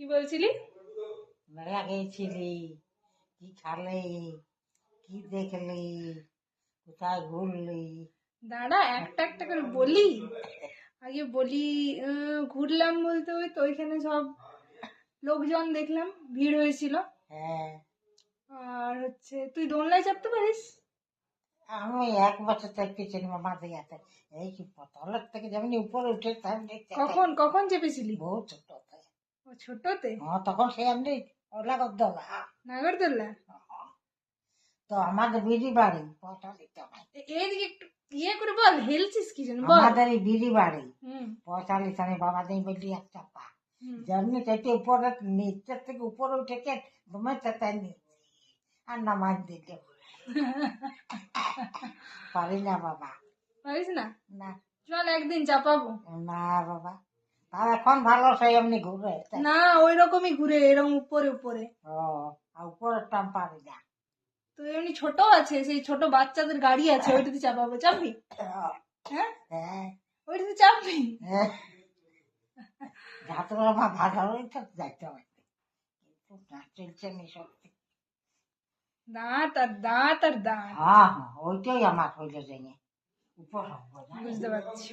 কি বলছিলি? মেলা গেছিলি কি খালি কি দেখলি কোথায় ঘুরলি? দাঁড়া একটা একটা করে বলি। আগে বলি ঘুরলাম বলতে ওই তো ওইখানে সব লোকজন দেখলাম ভিড় হয়েছিল। হ্যাঁ। আর হচ্ছে তুই দোলনায় চাপতে পারিস? আমি এক বছর থেকে সিনেমা মাঝে গেছে এই কি তলের থেকে যেমনি উপরে উঠে কখন কখন চেপেছিলি? বহু ছোট। ও ছোটতে? হ্যাঁ তখন সে এমনি ওলা করদলা নাগরদোল্লা তো আমাদের বিড়ি বাড়ি এইদিকে একটু ইয়ে করে বল হেলছিস কি বল। আমাদের এই বিড়ি বাড়ি পঁয়তাল্লিশ আমি বাবা দিন বললি এক চাপা। যেমনি থেকে উপরে নিচের থেকে উপরে উঠেছে ঘুমাইতে তাই নি আর নামাজ দিতে পারি না বাবা। পারিস না? না। চল একদিন চাপাবো। না বাবা। এখন ভালো সেই এমনি ঘুরে না ওই রকমই ঘুরে এরকম উপরে উপরে। ও আর উপরের টাম পারি না তো এমনি ছোট আছে সেই ছোট বাচ্চাদের গাড়ি আছে ওইটাতে চাপাবো চাপবি? হ্যাঁ? হ্যাঁ। ওইটাতে চাপবি? যাত্রা আমার ভালো হয়েছে যাইতে হবে। চলছে নি সত্যি। দাঁত আর দাঁত আর দাঁত হ্যাঁ হ্যাঁ ওইটাই আমার হইলে জেনে। উপর বুঝতে পারছি।